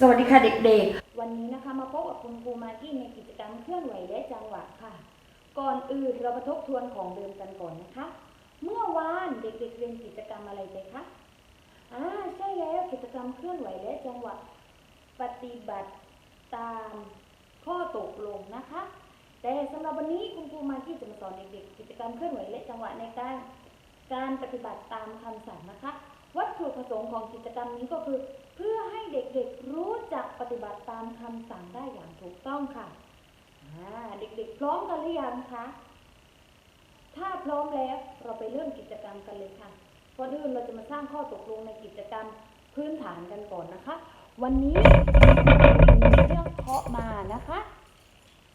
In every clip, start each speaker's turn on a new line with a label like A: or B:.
A: สวัสดีค่ะเด็กๆ วันนี้นะคะมาพบกับคุณครูมากี้ในกิจกรรมเคลื่อนไหวและจังหวะค่ะ ก่อนอื่นเรามาทบทวนของเดิมกันก่อนนะคะ เมื่อวานเด็กๆเรียนกิจกรรมอะไรไปคะอ่าใช่แล้วกิจกรรมเคลื่อนไหวและจังหวะปฏิบัติตามข้อตกลงนะคะ แต่สำหรับวันนี้คุณครูมากี้จะมาสอนเด็กๆกิจกรรมเคลื่อนไหวและจังหวะในการการปฏิบัติตามคำสั่งนะคะ วัตถุประสงค์ของกิจกรรมนี้ก็คือ เพื่อให้เด็กๆรู้จักปฏิบัติตามคำสั่งได้อย่างถูกต้องค่ะอ่าเด็กๆพร้อมกันหรือยังคะถ้าพร้อมแล้วเราไปเริ่มกิจกรรมกันเลยค่ะก่อนอื่นเราจะมาสร้างข้อตกลงในกิจกรรมพื้นฐานกันก่อนนะคะ วันนี้มีเครื่องเคาะมานะคะ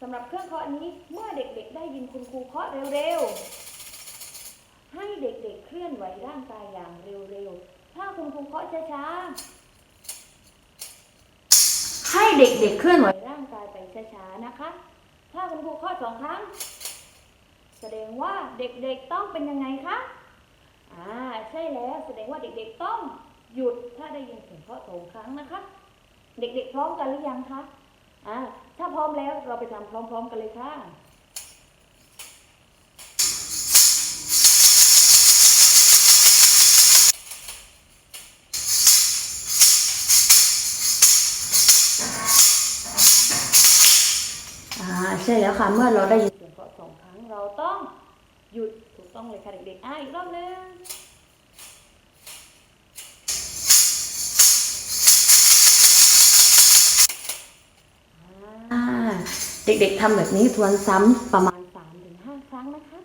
A: สำหรับเครื่องเคาะนี้เมื่อเด็กๆ ได้ยินคุณครูเคาะเร็วๆ ลื่อนไหวร่างกายอย่างเร็วๆ ถ้าคุณครูเคาะช้าๆ ให้เด็กๆเคลื่อนไหวร่างกายไปช้าๆ นะคะ ถ้าคุณครูเคาะสองครั้ง แสดงว่าเด็กๆต้องเป็นยังไงคะ อ่า ใช่แล้ว แสดงว่าเด็กๆต้องหยุด ถ้าได้ยินเสียงเคาะสองครั้งนะคะ เด็กๆพร้อมกันหรือยังคะ อ่า ถ้าพร้อมแล้วเราไปทำพร้อมๆกันเลยค่ะ ใช่แล้วค่ะ เมื่อเราได้ยินเสียงเคาะสองครั้งเราต้องหยุดถูกต้องเลยค่ะเด็กๆอ่าอีกรอบหนึงอ่าเด็กๆทำแบบนี้ทวนซ้ำประมาณ 3-5 ครั้งนะคะ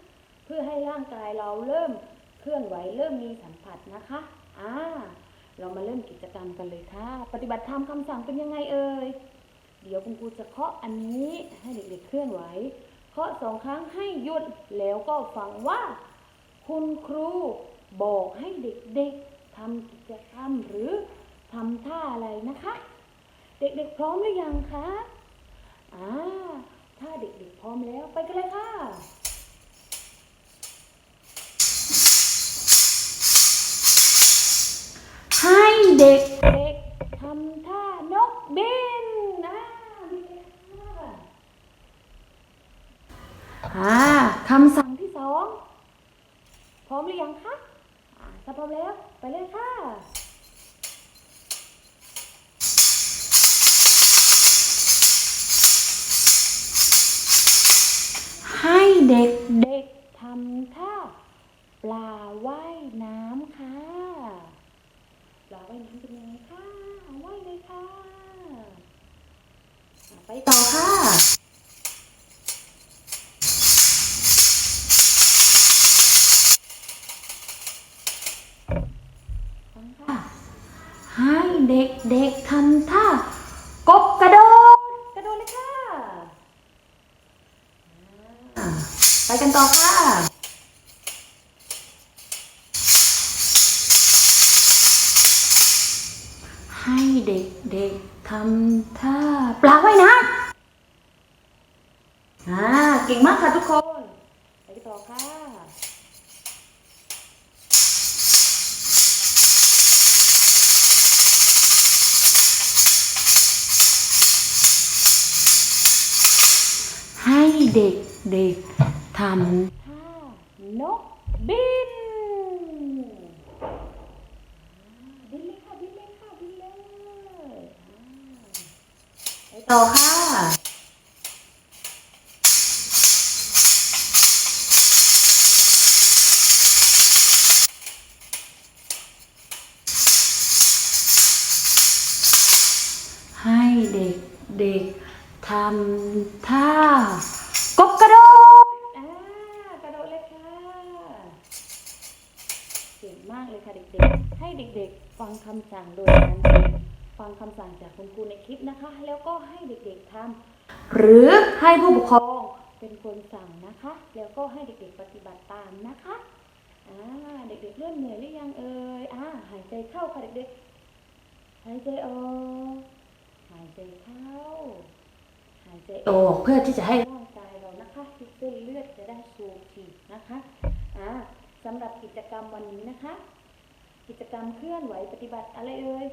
A: เพื่อให้ร่างกายเราเริ่มเคลื่อนไหวเริ่มมีสัมผัสนะคะอ่าเรามาเริ่มกิจกรรมกันเลยค่ะ ปฏิบัติตามคำสั่งเป็นยังไงเอ่ย เดี๋ยวคุณครูจะเคาะอันนี้ให้เด็กๆเคลื่อนไหว เคาะสองครั้งให้หยุดแล้วก็ฟังว่า คุณครูบอกให้เด็กๆทำกิจกรรมหรือทำท่าอะไรนะคะ เด็กๆพร้อมหรือยังคะอ่าถ้าเด็กๆพร้อมแล้วไปกันเลยค่ะ อ่าคำสั่งที่สองพร้อมหรือยังคะอ่าถ้าพร้อมแล้ว ไปเลยค่ะ ให้เด็กๆทำท่าปลาว่ายน้ำค่ะ ปลาว่ายน้ำเป็นยังไงคะเอาว่ายเลยค่ะอะ ไปต่อค่ะ ให้เด็กๆทำท่ากบกระโดดกระโดดเลยค่ะไปกันต่อค่ะให้เด็กๆทำท่าปลาไว่ายน้ำอ่าเก่งมากค่ะทุกคน ไปต่อค่ะ ให้เด็กๆทำท่านกบินบินเลยค่ะบินเลยค่ะบินเลยอ่าไปต่อค่ะให้เด็กๆทำท่า ค่ะเด็กๆ ให้เด็กๆ ฟังคำสั่งโดยการฟังคำสั่งจากคุณครูในคลิปนะคะ แล้วก็ให้เด็กๆทำหรือให้ผู้ปกครองเป็นคนสั่งนะคะ แล้วก็ให้เด็กๆปฏิบัติตามนะคะอ่าเด็กๆเริ่มเหนื่อยหรือยังเอ่ยอ่าหายใจเข้าค่ะเด็กๆหายใจออกหายใจเข้า หายใจออกเพื่อที่จะให้ร่างกายเรานะคะที่เส้นเลือดจะได้สูบฉีดนะคะอ่าสำหรับกิจกรรมวันนี้นะคะ กิจกรรมเคลื่อนไหวปฏิบัติอะไรเอ่ย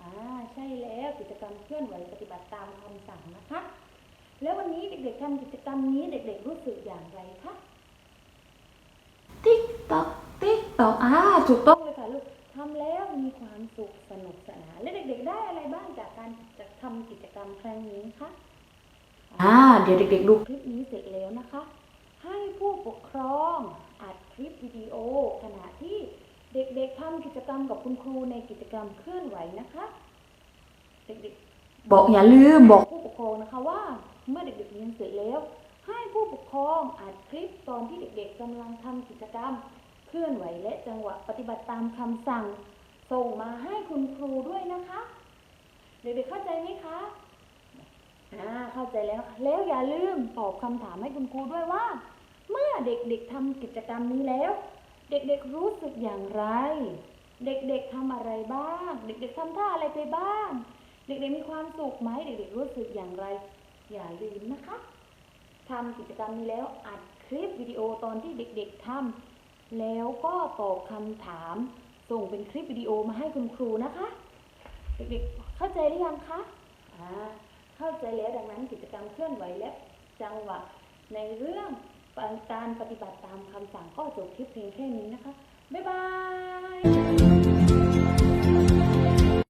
A: อ่าใช่แล้วกิจกรรมเคลื่อนไหวปฏิบัติตามคำสั่งนะคะ แล้ววันนี้เด็กๆทำกิจกรรมนี้เด็ก ๆ รู้สึกอย่างไรคะติ๊กตอกติ๊กตอกอ่าถูกต้องเลยค่ะลูกทำแล้วมีความสุขสนุกสนานและเด็ก ๆ ได้อะไรบ้างจากการจะทำกิจกรรมครั้งนี้คะอ่าเดี๋ยวเด็ก ๆ ดูคลิปนี้เสร็จแล้วนะคะ ให้ผู้ปกครองอัดคลิปวิดีโอขณะที่ เด็กๆทำกิจกรรมกับคุณครูในกิจกรรมเคลื่อนไหวนะคะ เด็กๆบอกอย่าลืมบอกผู้ปกครองนะคะว่า เมื่อเด็กๆเรียนเสร็จแล้ว ให้ผู้ปกครองอัดคลิปตอนที่เด็กๆกำลังทำกิจกรรมเคลื่อนไหวและจังหวะปฏิบัติตามคำสั่ง ส่งมาให้คุณครูด้วยนะคะ เด็กๆเข้าใจไหมคะอ่าเข้าใจแล้วนะคะแล้วอย่าลืมตอบคำถามให้คุณครูด้วยว่า เมื่อเด็กๆทำกิจกรรมนี้แล้ว เด็กๆรู้สึกอย่างไร เด็กๆทำอะไรบ้าง เด็กๆทำท่าอะไรไปบ้าง เด็กๆมีความสุขไหม เด็กๆรู้สึกอย่างไร อย่าลืมนะคะทำกิจกรรมนี้แล้วอัดคลิปวิดีโอตอนที่เด็กๆทำแล้วก็ตอบคำถาม ส่งเป็นคลิปวิดีโอมาให้คุณครูนะคะ เด็กๆเข้าใจหรือยังคะอ่าเข้าใจแล้วดังนั้นกิจกรรมเคลื่อนไหวและจังหวะในเรื่อง การปฏิบัติตามคำสั่งก็จบคลิปเพียงแค่นี้นะคะ บ๊ายบาย